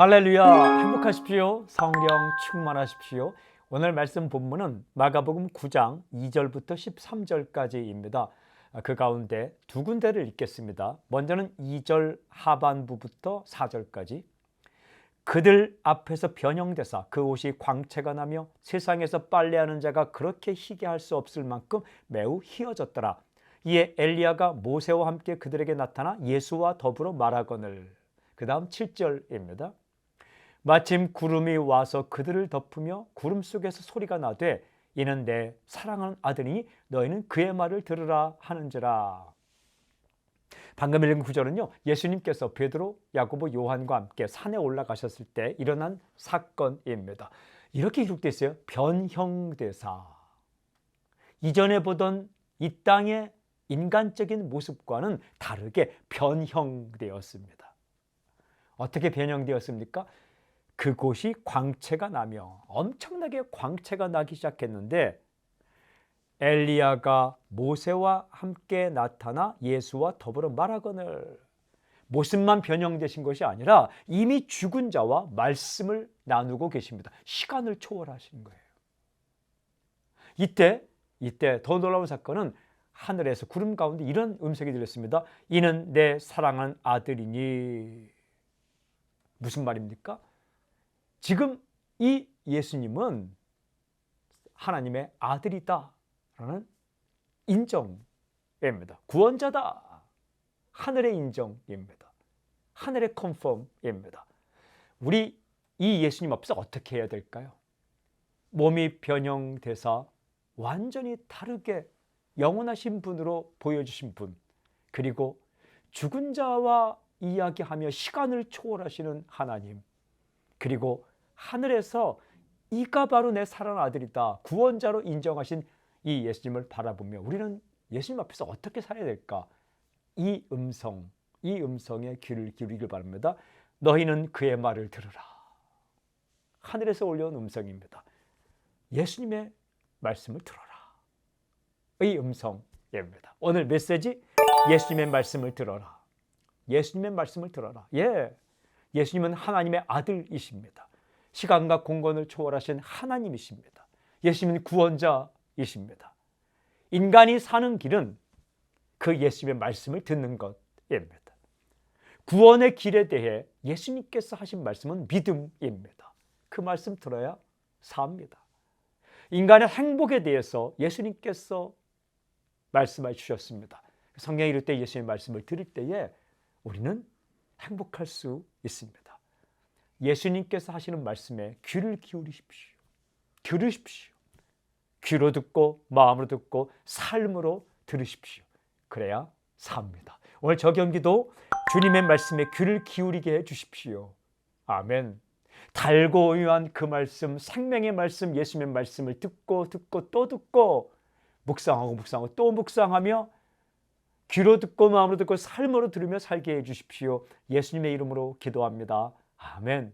할렐루야. 행복하십시오. 성령 충만하십시오. 오늘 말씀 본문은 마가복음 9장 2절부터 13절까지입니다. 그 가운데 두 군데를 읽겠습니다. 먼저는 2절 하반부부터 4절까지. 그들 앞에서 변형되사 그 옷이 광채가 나며 세상에서 빨래하는 자가 그렇게 희게 할 수 없을 만큼 매우 희어졌더라. 이에 엘리야가 모세와 함께 그들에게 나타나 예수와 더불어 말하거늘. 그 다음 7절입니다. 마침 구름이 와서 그들을 덮으며 구름 속에서 소리가 나되 이는 내 사랑하는 아들이니 너희는 그의 말을 들으라 하는지라. 방금 읽은 구절은요. 예수님께서 베드로, 야고보, 요한과 함께 산에 올라가셨을 때 일어난 사건입니다. 이렇게 기록되어 있어요. 변형대사. 이전에 보던 이 땅의 인간적인 모습과는 다르게 변형되었습니다. 어떻게 변형되었습니까? 그곳이 광채가 나며 엄청나게 광채가 나기 시작했는데 엘리야가 모세와 함께 나타나 예수와 더불어 말하거늘 모습만 변형되신 것이 아니라 이미 죽은 자와 말씀을 나누고 계십니다. 시간을 초월하신 거예요. 이때 이때 더 놀라운 사건은 하늘에서 구름 가운데 이런 음색이 들렸습니다. 이는 내 사랑하는 아들이니 무슨 말입니까? 지금 이 예수님은 하나님의 아들이다라는 인정입니다. 구원자다. 하늘의 인정입니다. 하늘의 컨펌입니다. 우리 이 예수님 앞에서 어떻게 해야 될까요? 몸이 변형돼서 완전히 다르게 영원하신 분으로 보여주신 분, 그리고 죽은 자와 이야기하며 시간을 초월하시는 하나님, 그리고 하늘에서 이가 바로 내 사랑 아들이다 구원자로 인정하신 이 예수님을 바라보며 우리는 예수님 앞에서 어떻게 살아야 될까? 이 음성, 이 음성에 귀를 기울이길 바랍니다. 너희는 그의 말을 들으라. 하늘에서 올려온 음성입니다. 예수님의 말씀을 들어라. 의 음성입니다. 오늘 메시지 예수님의 말씀을 들어라. 예수님의 말씀을 들어라. 예. 예수님은 하나님의 아들이십니다. 시간과 공간을 초월하신 하나님이십니다. 예수님은 구원자이십니다. 인간이 사는 길은 그 예수님의 말씀을 듣는 것입니다. 구원의 길에 대해 예수님께서 하신 말씀은 믿음입니다. 그 말씀 들어야 삽니다. 인간의 행복에 대해서 예수님께서 말씀해 주셨습니다. 성경에 이를 때 예수님의 말씀을 들을 때에 우리는 행복할 수 있습니다. 예수님께서 하시는 말씀에 귀를 기울이십시오. 들으십시오. 귀로 듣고 마음으로 듣고 삶으로 들으십시오. 그래야 삽니다. 오늘 저 경기도 주님의 말씀에 귀를 기울이게 해 주십시오. 아멘. 달고 오유한 그 말씀, 생명의 말씀, 예수님의 말씀을 듣고 듣고 또 듣고 묵상하고 묵상하고 또 묵상하며 귀로 듣고 마음으로 듣고 삶으로 들으며 살게 해 주십시오. 예수님의 이름으로 기도합니다. 아멘.